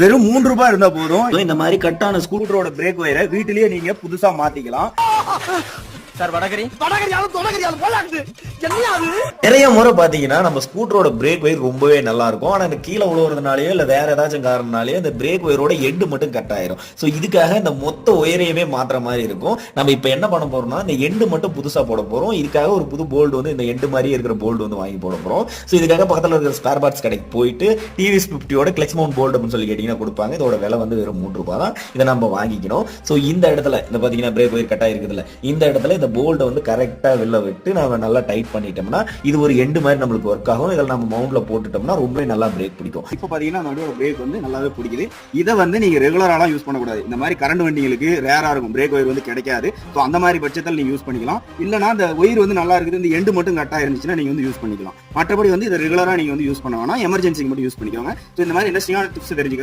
வெறும் மூன்று ரூபாய் இருந்தா போதும். இந்த மாதிரி கட்டான ஸ்கூட்டரோட பிரேக் ஒயரை வீட்டிலேயே நீங்க புதுசா மாத்திக்கலாம். சார் வடகரி. நிறைய முறை பாத்தீங்கன்னா நம்ம ஸ்கூட்டரோட பிரேக் ஒயர் ரொம்பவே நல்லா இருக்கும் ஆனா இந்த கீழே விழுவுறதுனாலயோ இல்ல வேற ஏதாச்சும் காரணனாலயோ இந்த பிரேக் ஒயரோட எண்டு மட்டும் கட் ஆயிரும். சோ இதுக்காக இந்த மொத்த ஒயரையுமே மாத்துற மாதிரி இருக்கும். நம்ம இப்ப என்ன பண்ண போறோம்னா இந்த எண்டு மட்டும் புதுசா போட போறோம். இதுக்காக ஒரு புது போல்டு வந்து இந்த எண்டு மாதிரியே இருக்கிற போல்டு வந்து வாங்கி போட போறோம். சோ இதுக்காக பக்கத்துல இருக்கிற ஸ்பேர் பார்ட்ஸ் கடைக்கு போயிட்டு டிவிஎஸ் பிப்டியோட கிளச் மவுண்ட் போல்டு அப்படின்னு சொல்லி கேட்டீங்கன்னா கொடுப்பாங்க. இதோட விலை வந்து வெறும் மூன்று ரூபாய் தான். இதை நம்ம வாங்கிக்கணும். சோ இந்த இடத்துல இந்த பாத்தீங்கன்னா பிரேக் ஒயர் கட் ஆயிருக்குதுல இந்த இடத்துல அந்த போல்டை வந்து கரெக்டா வெளில விட்டு நம்ம நல்லா டைட் பண்ணிட்டோம்னா இது ஒரு எண்டு மாதிரி நம்மளுக்கு ஒர்க் ஆகும். இதில் நம்ம மவுண்டில் போட்டுட்டோம்னா ரொம்பவே நல்லா பிரேக் பிடிக்கும். இப்போ பாத்தீங்கன்னா நம்மளோட பிரேக் வந்து நல்லாவே பிடிக்குது. இதை வந்து நீங்க ரெகுலராலாம் யூஸ் பண்ணக்கூடாது. இந்த மாதிரி கரண்ட் வண்டிகளுக்கு ரேரா இருக்கும். பிரேக் ஒயர் வந்து கிடைக்காது. ஸோ அந்த மாதிரி பட்சத்தில் நீங்க யூஸ் பண்ணிக்கலாம். இல்லைனா அந்த ஒயர் வந்து நல்லா இருக்குது. இந்த எண்டு மட்டும் கட்டாக இருந்துச்சுன்னா நீங்க வந்து யூஸ் பண்ணிக்கலாம். மற்றபடி வந்து இதை ரெகுலராக நீங்க வந்து யூஸ் பண்ண வேணாம். எமர்ஜென்சிக்கு மட்டும் யூஸ் பண்ணிக்கோங்க. ஸோ இந்த மாதிரி இண்டஸ்ட்ரியான டிப்ஸ் தெரிஞ்சுக்க